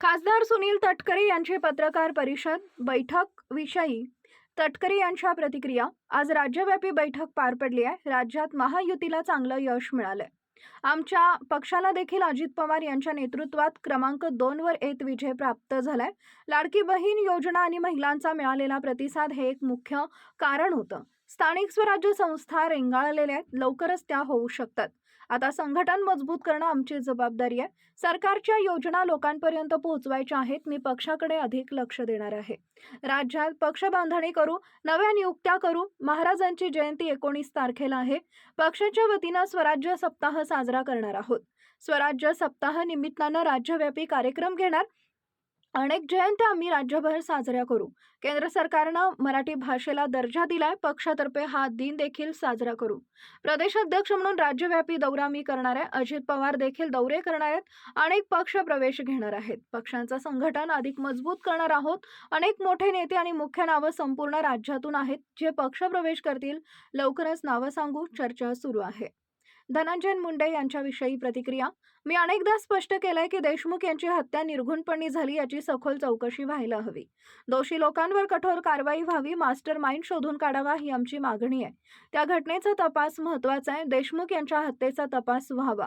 खासदार सुनील तटकरे यांची पत्रकार परिषद बैठक विषयी. तटकरे यांच्या प्रतिक्रिया आज राज्यव्यापी बैठक पार पडली आहे. राज्यात महायुतीला चांगलं यश मिळालंय. आमच्या पक्षाला देखील अजित पवार यांच्या नेतृत्वात क्रमांक दोन वर येत विजय प्राप्त झालाय. लाडकी बहीण योजना आणि महिलांचा मिळालेला प्रतिसाद हे एक मुख्य कारण होतं. स्थानिक स्वराज्य संस्था रेंगाळलेल्या आहेत. लवकरच त्या होऊ शकतात. आता संघटन मजबूत करणं आमची जबाबदारी आहे. सरकारच्या योजना लोकांपर्यंत पोहोचवायच्या आहेत. मी पक्षाकडे अधिक लक्ष देणार आहे. राज्यात पक्ष बांधणी करू नव्या नियुक्त्या करू महाराजांची जयंती एकोणीस तारखेला आहे. पक्षाच्या वतीनं स्वराज्य सप्ताह साजरा करणार आहोत. स्वराज्य सप्ताह निमित्तानं राज्यव्यापी कार्यक्रम घेणार अनेक जयंत्या आम्ही राज्यभर साजऱ्या करू. केंद्र सरकारनं मराठी भाषेला दर्जा दिलाय पक्षातर्फे हा दिन देखील साजरा करू. प्रदेश अध्यक्ष म्हणून राज्यव्यापी दौरा मी करणार आहे. अजित पवार देखील दौरे करणार आहेत. अनेक पक्ष प्रवेश घेणार आहेत. पक्षांचं संघटन अधिक मजबूत करणार आहोत. अनेक मोठे नेते आणि मुख्य नावं संपूर्ण राज्यातून आहेत. जे पक्ष प्रवेश करतील लवकरच नावं सांगू चर्चा सुरू आहे. धनंजय मुंडे यांच्याविषयी प्रतिक्रिया. मी अनेकदा स्पष्ट केलंय की देशमुख यांची हत्या निर्घुणपणे झाली याची सखोल चौकशी व्हायला हवी. दोषी लोकांवर कठोर कारवाई व्हावी मास्टर माइंड शोधून काढावा ही आमची मागणी आहे. त्या घटनेचा तपास महत्त्वाचा आहे. देशमुख यांच्या हत्येचा तपास व्हावा.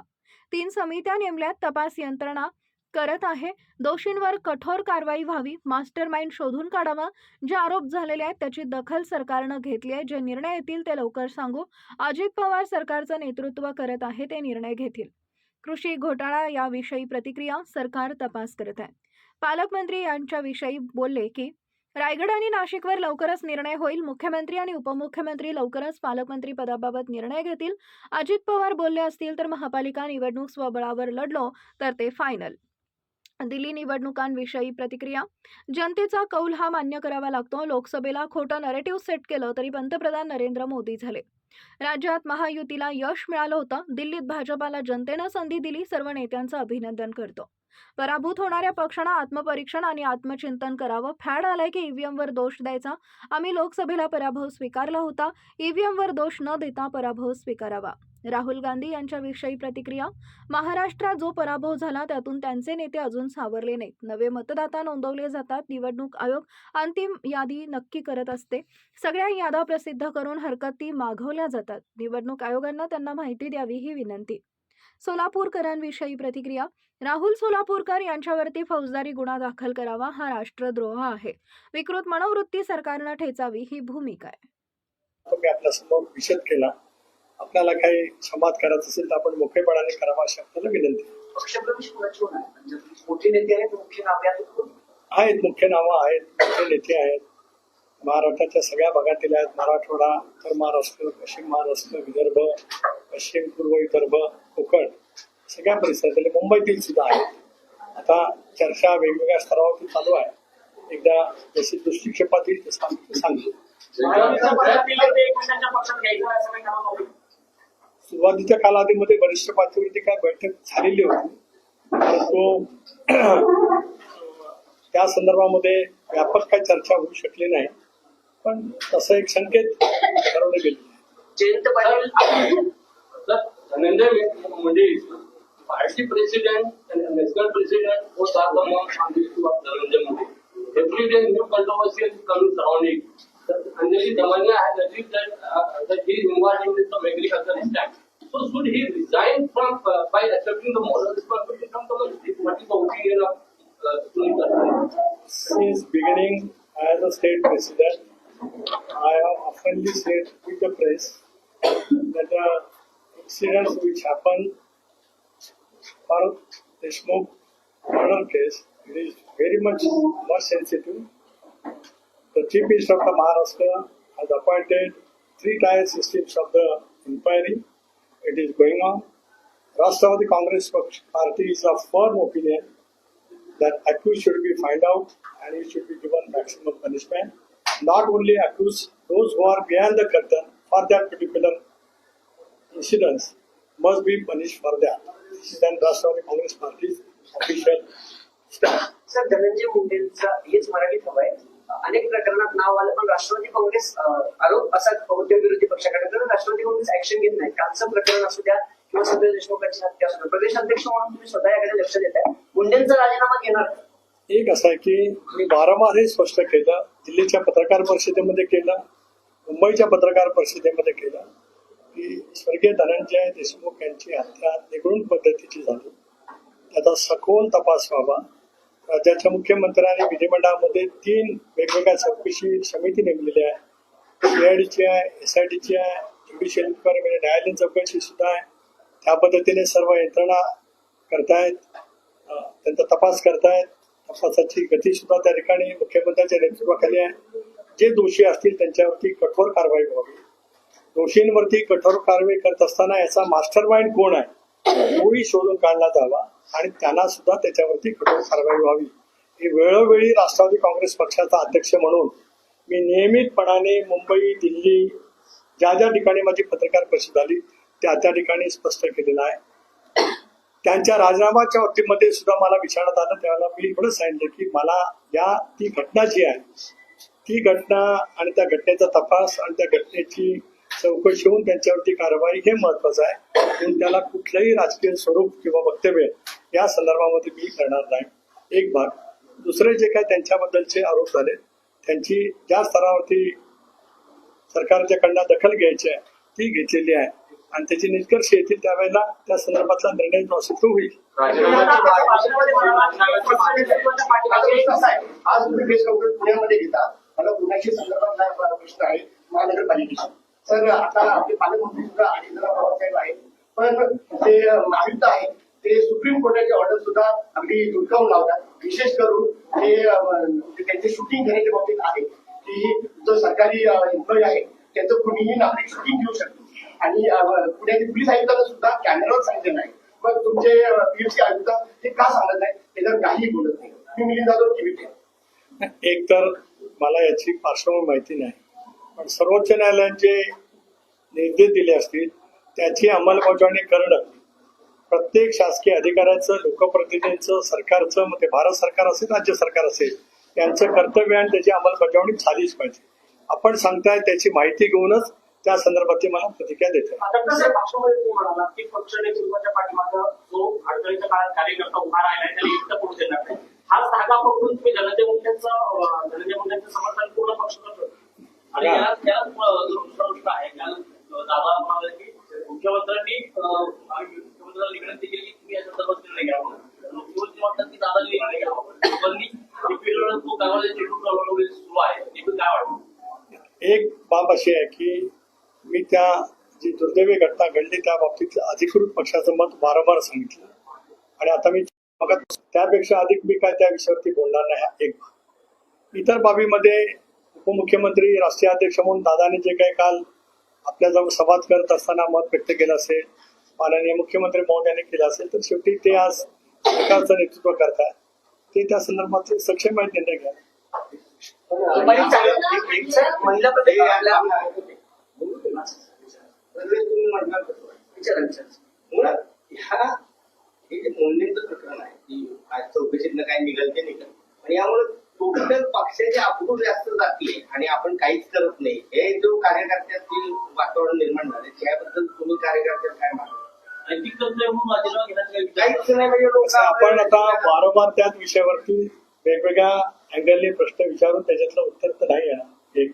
तीन समित्या नेमल्यात तपास यंत्रणा करत आहे. दोषींवर कठोर कारवाई व्हावी मास्टर माइंड शोधून काढावा जे आरोप झालेले आहेत त्याची दखल सरकारनं घेतली आहे. जे निर्णय येतील ते लवकर सांगू. अजित पवार सरकारचं नेतृत्व करत आहे ते निर्णय घेतील. कृषी घोटाळा याविषयी प्रतिक्रिया सरकार तपास करत आहे. पालकमंत्री यांच्याविषयी बोलले की रायगड आणि नाशिकवर लवकरच निर्णय होईल. मुख्यमंत्री आणि उपमुख्यमंत्री लवकरच पालकमंत्री पदाबाबत निर्णय घेतील. अजित पवार बोलले असतील तर महापालिका निवडणूक स्वबळावर लढलो तर ते फायनल दिल्ली निवडणुकांविषयी प्रतिक्रिया. जनतेचा कौल हा मान्य करावा लागतो. लोकसभेला खोटं नरेटिव्ह सेट केलं तरी पंतप्रधान नरेंद्र मोदी झाले. राज्यात महायुतीला यश मिळालं होतं. दिल्लीत भाजपाला जनतेनं संधी दिली. सर्व नेत्यांचं अभिनंदन करतो. पराभूत होणाऱ्या पक्षांना आत्मपरीक्षण आणि आत्मचिंतन करावं. फॅड आलाय की ईव्हीएमवर दोष द्यायचा. आम्ही लोकसभेला पराभव स्वीकारला होता. ईव्हीएमवर दोष न देता पराभव स्वीकारावा. राहुल गांधी यांच्याविषयी प्रतिक्रिया. महाराष्ट्रात जो पराभव झाला त्यातून त्यांचे नेते अजून सावरले नाहीत. नवे मतदाता नोंदवले जातात. निवडणूक आयोग अंतिम यादी नक्की करत असते. सगळ्या याद्या प्रसिद्ध करून हरकती मागवल्या जातात. निवडणूक आयोगांना त्यांना माहिती द्यावी ही विनंती. सोलापूरकरांविषयी प्रतिक्रिया. राहुल सोलापूरकर यांच्यावरती फौजदारी गुन्हा दाखल करावा हा राष्ट्रद्रोह आहे. विकृत मनोवृत्ती सरकारनं ठेचावी ही भूमिका आहे. आपल्यासमोर विषद केला. आपल्याला काही संवाद करायचा असेल तर आपण मोकळेपणाने करावा अशी आपल्याला विनंती. म्हणजे आहेत मुख्य नावे आहेत मुख्य नेते आहेत. महाराष्ट्राच्या सगळ्या भागातील आहेत. मराठवाडा उत्तर महाराष्ट्र पश्चिम महाराष्ट्र विदर्भ पश्चिम पूर्व विदर्भ कोकण सगळ्या परिसरातील मुंबईतील सुद्धा आहेत. आता चर्चा वेगवेगळ्या स्तरावरती चालू आहे. एकदा जशी दृष्टिक्षेपात येईल तसं आम्ही ते सांगू. महाराष्ट्राच्या सुरुवातीच्या कालावधीमध्ये वरिष्ठ पातळीवरती काय बैठक झालेली होती परंतु त्या संदर्भामध्ये व्यापक काही चर्चा होऊ शकली नाही. पण तसं एक संकेत ठरवले गेले. Jayant Patil. Sir, Dhananjay Modi, party president and national president, both are the most on the issue of Anjali Damania has achieved that, uh, that he is involved in some agriculture stand. So should he resign from, uh, by accepting the moral responsibility from the? What is the opinion of uh, Since beginning as a state president, I have oftenly said with the press that the incidents which happened for Deshmukh murder case, it is very much more sensitive. Chief Minister of the Maharashtra has appointed three tier systems of the inquiry. It is going on. Rashtravari Congress Party is of firm opinion that accused should be found out and he should be given maximum punishment. Not only accused, those who are behind the curtain for that particular incidents must be punished for that. This is then Rashtravari Congress Party's official stand. Sir Dhananjay मुंडेंचा हेच मराठीत हवं आहे अनेक प्रकरणात नाव आलं पण राष्ट्रवादी काँग्रेस आरोप असा बहुतेक विरोधी पक्षाकडे तर राष्ट्रवादी काँग्रेस ऍक्शन घेत नाही. कालचं प्रकरण असू द्या किंवा सध्या देशमुखांची हत्या असू द्या. प्रदेश अध्यक्ष म्हणून तुम्ही स्वतः याकडे लक्ष देत आहे मुंडेंचा राजीनामा घेणार. एक असं आहे की मी वारंवार हे स्पष्ट केलं दिल्लीच्या पत्रकार परिषदेमध्ये केलं मुंबईच्या पत्रकार परिषदेमध्ये केलं की स्वर्गीय धनंजय देशमुख यांची हत्या निगडून पद्धतीची झाली. त्याचा सखोल तपास व्हावा. राज्याच्या मुख्यमंत्र्यांनी विधिमंडळामध्ये तीन वेगवेगळ्या चौकशी समिती नेमलेली आहे. सीआयडीची आहे एस आय डीची आहे ज्युडिशियल इन्क्वायरी म्हणजे न्यायालयीन चौकशी सुद्धा आहे. त्या पद्धतीने सर्व यंत्रणा करतायत त्यांचा तपास करतायत. तपासाची गती सुद्धा त्या ठिकाणी मुख्यमंत्र्यांच्या नेतृत्वाखाली आहे. जे दोषी असतील त्यांच्यावरती कठोर कारवाई व्हावी. दोषींवरती कठोर कारवाई करत असताना याचा मास्टर माइंड कोण आहे? तोही शोधून काढला जावा आणि त्यांना सुद्धा त्याच्यावरती कठोर कारवाई व्हावी. हे वेळोवेळी राष्ट्रवादी काँग्रेस पक्षाचा अध्यक्ष म्हणून मी नियमितपणाने मुंबई दिल्ली ज्या ज्या ठिकाणी माझी पत्रकार परिषद झाली त्या त्या ठिकाणी स्पष्ट केलेलं आहे. त्यांच्या राजीनामाच्या बाबतीमध्ये सुद्धा मला विचारण्यात आलं. त्यावेळेला मी एवढंच सांगितलं की मला या ती घटना जी आहे ती घटना आणि त्या घटनेचा तपास आणि त्या घटनेची चौकशी होऊन त्यांच्यावरती कारवाई हे महत्वाचं आहे. म्हणून त्याला कुठलंही राजकीय स्वरूप किंवा वक्तव्य या संदर्भामध्ये मी करणार नाही. एक भाग. दुसरे जे काय त्यांच्याबद्दलचे आरोप झाले त्यांची ज्या स्तरावरती सरकारच्या कडनं दखल घ्यायची आहे ती घेतलेली आहे. आणि त्याची निष्कर्ष येतील त्यावेळेला त्या संदर्भातला निर्णय प्रसिद्ध तो होईल. आज पुण्यामध्ये घेता. मला पुण्याशी संदर्भात प्रश्न आहे. महानगरपालिकेशी. सर आता आपले पालकमंत्री सुद्धा आणि जरा पवारसाहेब आहेत. पण ते आयुक्त आहेत ते सुप्रीम कोर्टाचे ऑर्डर सुद्धा अगदी धुडकावून लावतात. विशेष करून ते त्यांचे शूटिंग घेण्याच्या बाबतीत आहे की जो सरकारी एम्प्लॉई आहे त्याचं कुणीही नागरिक शूटिंग घेऊ शकतो आणि पुण्याचे पोलीस आयुक्तांना सुद्धा कॅमेरावर सांगितलं नाही. मग तुमचे पीएमसी आयुक्त ते का सांगत नाही त्याच्यावर काहीही बोलत नाही मी मिलिंद जाधव टीव्ही एक तर मला याची पार्श्वभूमी माहिती नाही. पण सर्वोच्च न्यायालयाचे निर्देश दिले असतील त्याची अंमलबजावणी करणं. प्रत्येक शासकीय अधिकाऱ्याचं लोकप्रतिनिधींचं सरकारचं मग ते भारत सरकार असेल राज्य सरकार असेल यांचं कर्तव्य आणि त्याची अंमलबजावणी झालीच पाहिजे. आपण सांगताय त्याची माहिती घेऊनच त्या संदर्भातली मला प्रतिक्रिया देते आता जो हा धागा पकडून तुम्ही समर्थन पूर्ण पक्ष करतो आणि हा. यात आहे. दादा की मुख्यमंत्र्यांनी मुख्यमंत्र्यांना विनंती केली की तुम्ही या संदर्भात निर्णय घ्यावा मुख्यमंत्री म्हणतात की दादा निर्णय घ्यावा लोकांनी एक तो चेंडू सुरू आहे. काय वाटतं? एक बाब अशी आहे की मी त्या जी दुर्दैवी घटना घडली त्या बाबतीत अधिकृत पक्षाचं मत वारंवार सांगितलं. आणि आता मी त्यापेक्षा अधिक मी काय त्या विषयावरती बोलणार नाही एक इतर बाबीमध्ये उपमुख्यमंत्री राष्ट्रीय अध्यक्ष म्हणून दादाने जे काही काल आपल्याजवळ संवाद करत असताना मत व्यक्त केलं असेल माननीय मुख्यमंत्री महोदयाने केलं असेल तर शेवटी ते आज सरकारचं नेतृत्व करतात ते त्या संदर्भात सक्षम आहेत निर्णय घ्या महिला ह्या हे जे प्रकरण आहे की आज चौकशीतनं काय निघाल ते निघाल. आणि यामुळे टोटल पक्षाचे अप्रूव जास्त जातले आणि आपण काहीच करत नाही. हे जो कार्यकर्त्यातील वातावरण निर्माण झाले त्याबद्दल तुम्ही कार्यकर्त्यात काय विचार काहीच नाही म्हणजे लोक आपण आता वारंवार त्याच विषयावरती वेगवेगळ्या अँगलने प्रश्न विचारून त्याच्यातलं उत्तर तर नाही आहे. एक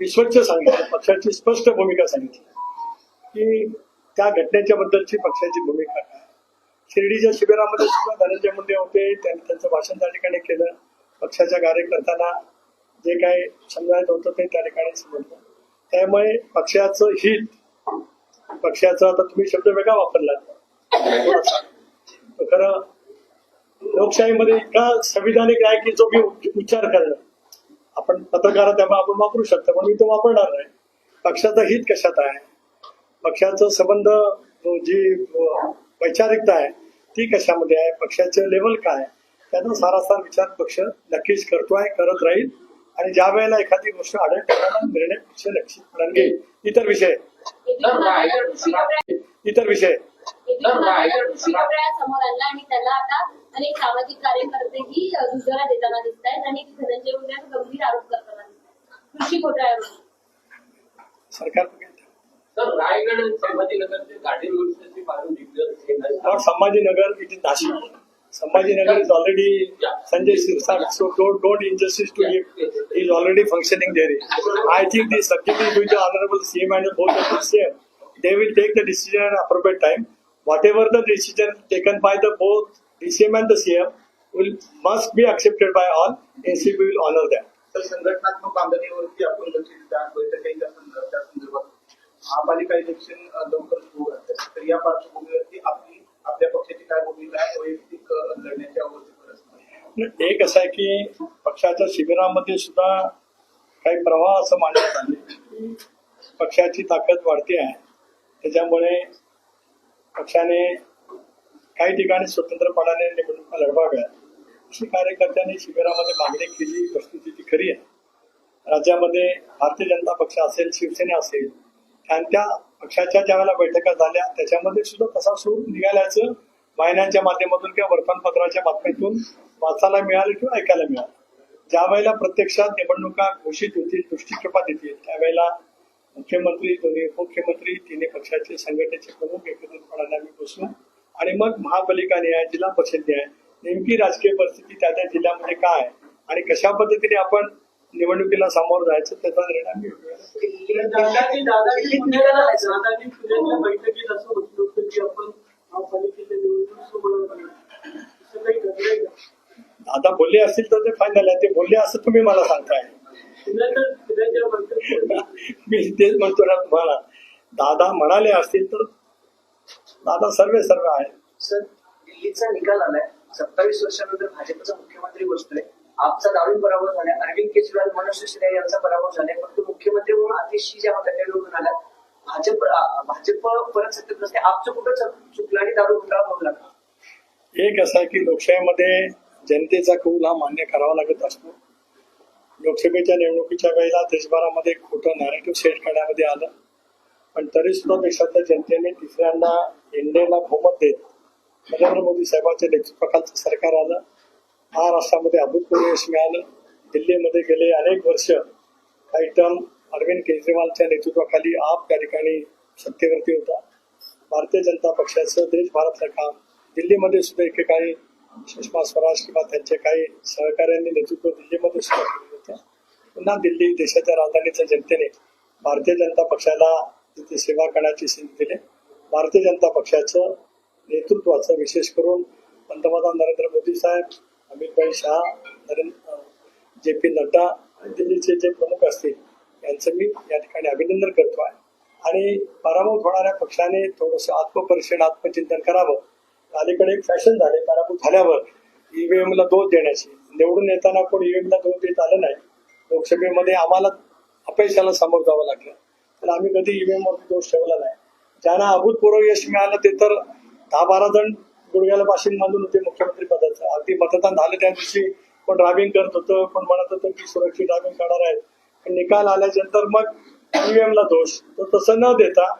मी स्वच्छ सांगितलं पक्षाची स्पष्ट भूमिका सांगितली. की त्या घटनेच्या बद्दलची पक्षाची भूमिका काय? शिर्डीच्या शिबिरामध्ये सुद्धा धनंजय मुंडे होते त्यांनी त्यांचं भाषण त्या ठिकाणी केलं. पक्षाच्या कार्यकर्त्यांना जे काही समजायचं होतं ते त्या ठिकाणी समजलं. त्यामुळे पक्षाचं हित पक्षाचा आता तुम्ही शब्द वेगळा वापरला. खरं लोकशाहीमध्ये इतका संविधानिक आहे की जो मी उच्चार करणं आपण पत्रकार त्यामुळे आपण वापरू शकतो पण मी तो वापरणार नाही. पक्षाचं हित कशात आहे? पक्षाचं संबंध जी वैचारिकता आहे ती कशामध्ये आहे? पक्षाचं लेवल काय त्याचा सारासार विचार पक्ष नक्कीच करतोय करत राहील. आणि ज्या वेळेला एखादी गोष्ट आढळ करताना निर्णय पक्ष लक्षित घेईल. इतर विषय. इतर विषय. आणि त्याला आता अनेक सामाजिक कार्यकर्तेही दुजोरा देताना दिसत आहेत आणि धनंजय मुंडे गंभीर आरोप करताना कृषी घोटाळ्यावर सरकार संभाजीनगर इथे Nashik. Sambhajinagar is already Sanjay Sirsat, so don't, don't injustice to him. He is already functioning there. I think the subject is with the Honorable CM and both of the CM. They will take the decision at appropriate time. Whatever the decision taken by the both DCM and the CM will must be accepted by all. NCB will honor that. तर संघटनात्मक बांधणीवरती आपण लक्ष देत आहात बैठकाही त्या संदर्भात त्या संदर्भात महापालिका इलेक्शन अ, लवकर सुरू होत आहे तर या पार्श्वभूमीवरती आपली आपल्या पक्षाची काय भूमिका आहे वैयक्तिक लढण्याच्या एक असं आहे की पक्षाच्या शिबिरामध्ये सुद्धा काही प्रवाह असं मांडण्यात आले. की पक्षाची ताकद वाढते आहे. त्याच्यामुळे पक्षाने काही ठिकाणी स्वतंत्रपणाने निवडणुका लढवाव्या अशी कार्यकर्त्यांनी शिबिरामध्ये मागणी केली वस्तुस्थिती ती खरी आहे. राज्यामध्ये भारतीय जनता पक्ष असेल शिवसेना असेल आणि त्या पक्षाच्या ज्या वेळेला बैठका झाल्या त्याच्यामध्ये सुद्धा तसा सूर निघाल्याचं वाहिन्यांच्या माध्यमातून किंवा वर्तमानपत्राच्या बातमीतून वाचायला मिळालं किंवा ऐकायला मिळालं. ज्या वेळेला प्रत्यक्षात निवडणुका घोषित होतील दृष्टिक्षेपात येतील त्यावेळेला मुख्यमंत्री दोन्ही उपमुख्यमंत्री तिन्ही पक्षाचे संघटनेचे प्रमुख एकत्रितपणाने आम्ही बसू आणि मग महापालिका न्याय जिल्हा परिषद न्याय नेमकी राजकीय परिस्थिती त्या त्या जिल्ह्यामध्ये काय आणि कशा पद्धतीने आपण निवडणुकीला सामोरं जायचं त्याचा निर्णय आम्ही आता बोलले असतील तर ते फायनल आहे. ते बोलले असं तुम्ही मला सांगताय. मी तेच म्हणतो ना तुम्हाला. दादा म्हणाले असतील तर दादा सर्वे सर्व आहे सर दिल्लीचा निकाल आलाय. सत्तावीस वर्षानंतर भाजपचा मुख्यमंत्री बसतोय आपचा दारुण पराभव झाला अरविंद केजरीवाल मनोज सिसोदिया यांचा पराभव झालाय. फक्त मुख्यमंत्री म्हणून अतिशय ज्या मताच्या निवडून भाजप भाजप परत सत्तेत नसते. आपचं कुठं चुकलं आणि दारू घोटाळा होऊ लागला एक असं आहे की लोकशाहीमध्ये जनतेचा कौल हा मान्य करावा लागत असतो. लोकसभेच्या निवडणुकीच्या वेळेला देशभरामध्ये खोटं नॅरेटिव्ह सेट करण्यामध्ये आलं. पण तरी सुद्धा देशातल्या जनतेने तिसऱ्यांदा इंडियाला बहुमत देत नरेंद्र मोदी साहेबांच्या नेतृत्वाखालचं सरकार आलं. महाराष्ट्रामध्ये अभूतपूर्व यश मिळालं. दिल्लीमध्ये गेले अनेक वर्ष काही टर्म अरविंद केजरीवालच्या नेतृत्वाखाली आप त्या ठिकाणी सत्तेवरती होता. भारतीय जनता पक्षाचं देशभरातलं काम दिल्लीमध्ये सुद्धा एकेकाळी सुषमा स्वराज किंवा त्यांचे काही सहकाऱ्यांनी नेतृत्व दिल्लीमध्ये सुद्धा केलं होतं. पुन्हा दिल्ली देशाच्या राजधानीच्या जनतेने भारतीय जनता पक्षाला तिथे सेवा करण्याची संधी दिली. भारतीय जनता पक्षाचं नेतृत्वाचं विशेष करून पंतप्रधान नरेंद्र मोदी साहेब अमितभाई शहा नरेंद्र जे पी नड्डा आणि दिल्लीचे जे प्रमुख असतील यांचं मी या ठिकाणी अभिनंदन करतो आहे. आणि पराभूत होणाऱ्या पक्षाने थोडंसं आत्मपरीक्षण आत्मचिंतन करावं. अलीकडे एक फॅशन झाले पराभूत झाल्यावर ईव्हीएमला दोष देण्याची. निवडून येताना कोण ईव्हीएमला दोष देत आलं नाही. लोकसभेमध्ये आम्हाला अपयशाला सामोरं जावं लागलं. तर आम्ही कधी ईव्हीएम वरती दोष ठेवला नाही. ज्यांना अभूतपूर्व यश मिळालं ते तर दहा बारा जण गुडघ्याला बाशिंग बांधून होते मुख्यमंत्री पदाचं. अगदी मतदान झालं त्या दिवशी कोण ड्रायव्हिंग करत होतं कोण म्हणत होतं की सुरक्षित ड्रायव्हिंग करणार आहेत. पण निकाल आल्यानंतर मग ईव्हीएमला दोष. तर तसं न देता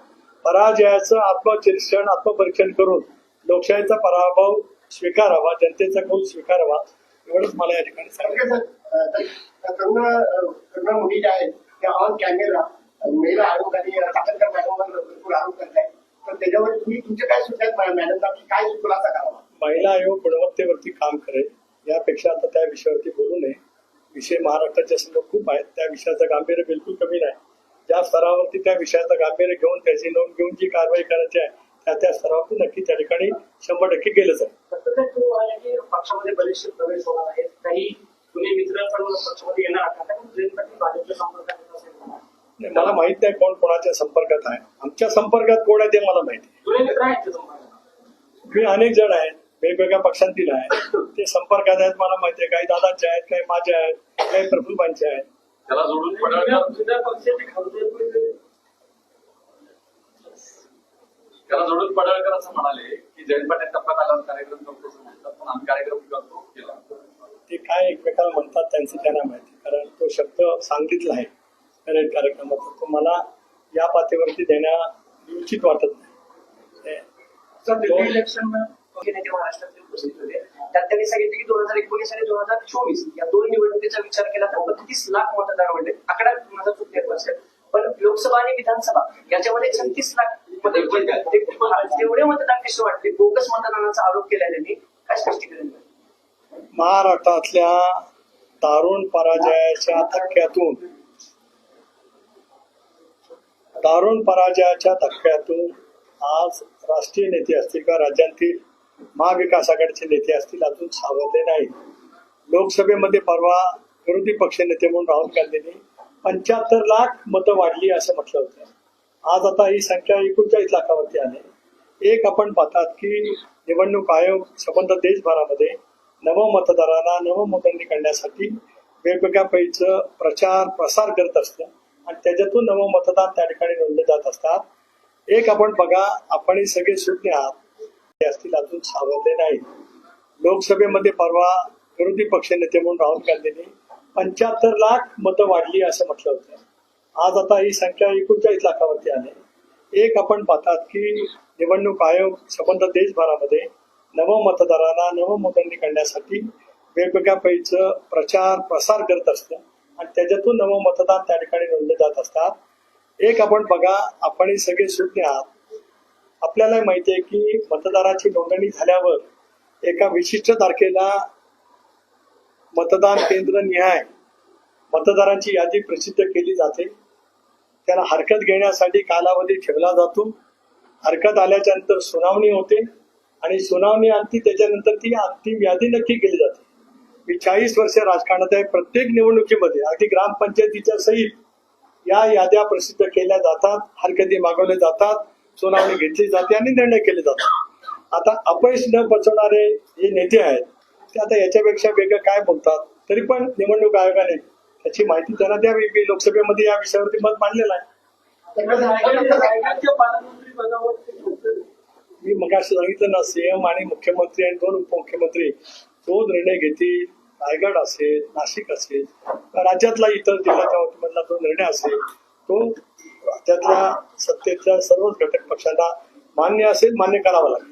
पराजयाचं आत्मचिंतन आत्मपरीक्षण करून लोकशाहीचा पराभव स्वीकारावा जनतेचा कौल स्वीकारावा एवढंच मला या ठिकाणी सांगायचं सर मुली ज्या आहेत त्या ऑन कॅमेरा महिला आरोप आणि मॅडमवर भरपूर आरोप करताय तर त्याच्यावर तुम्ही तुमचे काय सुचतात मॅडमला की काय खुलासा करावा? महिला आयोग गुणवत्तेवरती काम करेल. यापेक्षा आता त्या विषयावरती बोलू नये. विषय महाराष्ट्राच्या समोर खूप आहेत. त्या विषयाचं गांभीर्य बिलकुल कमी नाही. ज्या स्तरावरती त्या विषयाचं गांभीर्य घेऊन त्याची नोंद घेऊन जी कारवाई करायची आहे त्या त्या स्तरावरती नक्की त्या ठिकाणी शंभर टक्के केलं जाईल. पक्षामध्ये बरेचसे प्रवेश होणार आहेत. काही मित्र पक्षामध्ये येणार आहेत. मला माहीत नाही कोण कोणाच्या संपर्कात आहे. आमच्या संपर्कात कोण आहे ते मला माहिती मी अनेक जण आहेत वेगवेगळ्या पक्षांतील आहेत. ते संपर्कात आहेत मला माहिती आहे. काही दादांचे आहेत काही माझे आहेत काही प्रफुल्बांचे आहेत. त्याला जोडून पडळकर असं म्हणाले की जयंत पाटील टप्प्यात आल्यावर कार्यक्रम करतो असं म्हणतात पण आम्ही कार्यक्रम करतो केला. ते काय एकमेकाला म्हणतात त्यांचं त्यांना माहिती कारण तो शब्द सांगितला आहे. पॅरेड कार्यक्रमात तो मला या पातळीवरती देण्या उचित वाटत नाही. इलेक्शन नेते महाराष्ट्रातले उपस्थित होते. त्यात त्यांनी सांगितले की दोन हजार एकोणीस आणि दोन हजार चोवीस या दोन निवडणुकीचा विचार केला तर बत्तीस लाख मतदार वाढले आकडा माझा चुकले असेल. पण लोकसभा आणि विधानसभा याच्यामध्ये छत्तीस लाख तेवढे मतदार कसे वाटले? बोगस मतदानाचा आरोप केला त्यांनी. काय स्पष्टीकरण? महाराष्ट्रातल्या दारुण पराजयाच्या धक्क्यातून दारुण पराजयाच्या धक्क्यातून आज राष्ट्रीय नेते असतील किंवा राज्यांतील महाविकास आघाडीचे नेते असतील अजून सावरले नाही लोकसभेमध्ये परवा विरोधी पक्ष नेते म्हणून राहुल गांधींनी पंच्याहत्तर लाख मतं वाढली असं म्हटलं होतं. आज आता ही संख्या एकोणचाळीस लाखावरती आली एक आपण पाहतात की निवडणूक आयोग संबंध देशभरामध्ये नव मतदारांना नव करण्यासाठी वेगवेगळ्या पैचं प्रचार प्रसार करत असतं. आणि त्याच्यातून नवं मतदान त्या ठिकाणी नोंदले जात असतात. एक आपण बघा आपण सगळे शून्य आहात. ते असतील अजून सावरले नाही. लोकसभेमध्ये परवा विरोधी पक्ष नेते म्हणून राहुल गांधींनी पंच्याहत्तर लाख मतं वाढली असं म्हटलं होतं. आज आता ही संख्या एकोणचाळीस लाखावरती आली. एक आपण पाहतात की निवडणूक आयोग संबंध देशभरामध्ये नव मतदारांना नव करण्यासाठी वेगवेगळ्या पैचं प्रचार प्रसार करत असतं. आणि त्याच्यातून नवं मतदान त्या ठिकाणी नोंदले जात असतात. एक आपण बघा आपण हे सगळे शून्य आहात. आपल्याला माहिती आहे की मतदाराची नोंदणी झाल्यावर एका विशिष्ट तारखेला मतदान केंद्र निहाय मतदारांची यादी प्रसिद्ध केली जाते. त्याला हरकत घेण्यासाठी कालावधी ठेवला जातो. हरकत आल्याच्यानंतर सुनावणी होते आणि सुनावणी आणती त्याच्यानंतर ती अंतिम यादी नक्की केली जाते. मी चाळीस वर्ष राजकारणात आहे. प्रत्येक निवडणुकीमध्ये अगदी ग्रामपंचायतीच्या सहित या याद्या प्रसिद्ध केल्या जातात हरकती मागवल्या जातात सुनावणी घेतली जाते आणि निर्णय केले जातात. आता अपयश न बसवणारे जे नेते आहेत ते आता याच्यापेक्षा वेगळं काय बोलतात? तरी पण निवडणूक आयोगाने त्याची माहिती त्यांना द्यावी. मी लोकसभेमध्ये या विषयावरती मत मांडलेलं आहे. मी मग सांगितलं ना सीएम आणि मुख्यमंत्री आणि दोन उपमुख्यमंत्री तो निर्णय घेतील रायगड असेल नाशिक असेल राज्यातला इतर जिल्ह्याच्या वतीमधला जो निर्णय असेल तो राज्यातल्या सत्तेच्या सर्वच घटक पक्षांना मान्य असेल मान्य करावा लागेल.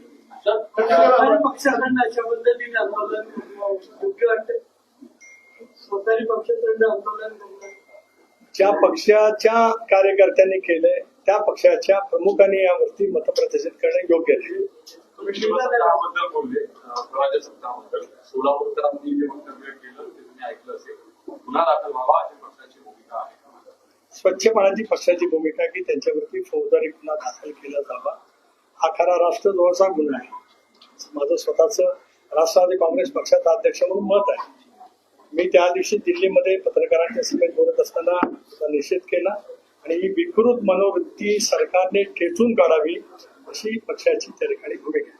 ज्या पक्षाच्या कार्यकर्त्यांनी केलंय त्या पक्षाच्या प्रमुखांनी यावरती मतप्रदर्शन करणं योग्य नाही. तुम्ही सत्ताबद्दल सोलापूरकरांनी जे वक्तव्य केलं ते तुम्ही ऐकलं असेल पुन्हा दाखल व्हावा अशी पक्षाची भूमिका आहे स्वच्छपणाची पक्षाची भूमिका की त्यांच्यावरती फौजदारी गुन्हा दाखल केला जावा? हा खरा राष्ट्रद्रोहाचा गुन्हा आहे. माझं स्वतःच राष्ट्रवादी काँग्रेस पक्षाचा अध्यक्ष म्हणून मत आहे. मी त्या दिवशी दिल्लीमध्ये पत्रकारांच्या सभेत बोलत असताना निषेध केला आणि ही विकृत मनोवृत्ती सरकारने ठेचून काढावी अशी पक्षाची त्या ठिकाणी भूमिका